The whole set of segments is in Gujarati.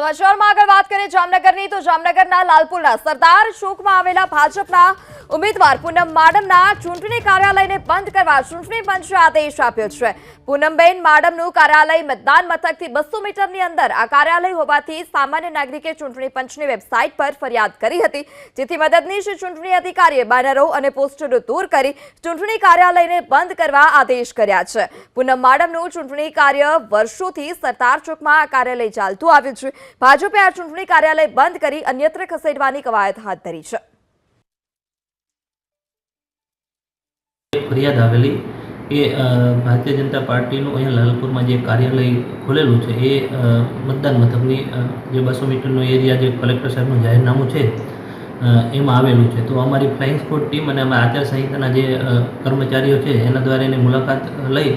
સમાચારમાં આગળ વાત કરીએ જામનગરની તો જામનગરના લાલપુરના સરદાર ચોકમાં આવેલા ભાજપના ઉમેદવાર પૂનમ માડમના ચૂંટણી કાર્યાલયને બંધ કરવા ચૂંટણી પંચે આદેશ આપ્યો છે. પૂનમબેન માડમનું કાર્યાલય મતદાન મથકથી બસો મીટરની અંદર આ કાર્યાલય હોવાથી સામાન્ય નાગરિકે ચૂંટણી પંચની વેબસાઇટ પર ફરિયાદ કરી હતી, જેથી મદદનીશ ચૂંટણી અધિકારીએ બેનરો અને પોસ્ટરો દૂર કરી ચૂંટણી કાર્યાલયને બંધ કરવા આદેશ કર્યા છે. પૂનમ માડમનું ચૂંટણી કાર્ય વર્ષોથી સરદાર ચોકમાં આ કાર્યાલય ચાલતું આવ્યું છે. ભાજપે આ ચૂંટણી કાર્યાલય બંધ કરી અન્યત્ર ખસેડવાની કવાયત હાથ ધરી છે. ફરિયાદ આવેલી એ ભારતીય જનતા પાર્ટીનું અહીંયા લાલપુરમાં જે કાર્યાલય ખોલેલું છે એ મતદાન મથકની જે બસો મીટરનો એરિયા જે કલેક્ટર સાહેબનું જાહેરનામું છે એમાં આવેલું છે. તો અમારી ફ્લાઇંગ સ્કોડ ટીમ અને અમારા આચારસંહિતાના જે કર્મચારીઓ છે એના દ્વારા એની મુલાકાત લઈ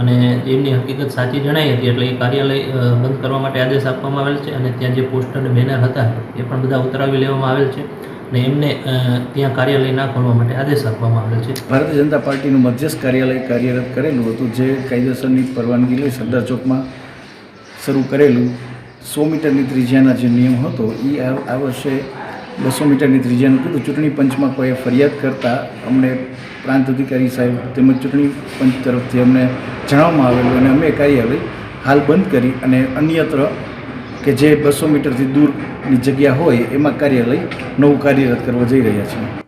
અને એમની હકીકત સાચી જણાઈ હતી, એટલે એ કાર્યાલય બંધ કરવા માટે આદેશ આપવામાં આવેલ છે અને ત્યાં જે પોસ્ટર અને બેનર હતા, એ પણ બધા ઉતરાવી લેવામાં આવેલ છે અને એમને ત્યાં કાર્યાલય ના ખોલવા માટે આદેશ આપવામાં આવેલ છે. ભારતીય જનતા પાર્ટીનું મધ્યસ્થ કાર્યાલય કાર્યરત કરેલું હતું, જે કાયદેસરની પરવાનગી લઈ સરદાર ચોકમાં શરૂ કરેલું. સો મીટરની ત્રિજ્યાના જે નિયમ હતો એ આ વર્ષે બસો મીટરની ત્રિજ્યાનું કીધું ચૂંટણી પંચમાં કોઈએ ફરિયાદ કરતાં અમને પ્રાંત અધિકારી સાહેબ તેમજ ચૂંટણી પંચ તરફથી અમને જણાવવામાં આવેલું અને અમે કાર્યાલય હાલ બંધ કરી અને અન્યત્ર કે જે બસો મીટરથી દૂરની જગ્યા હોય એમાં કાર્યાલય નવું કાર્યરત કરવા જઈ રહ્યા છીએ.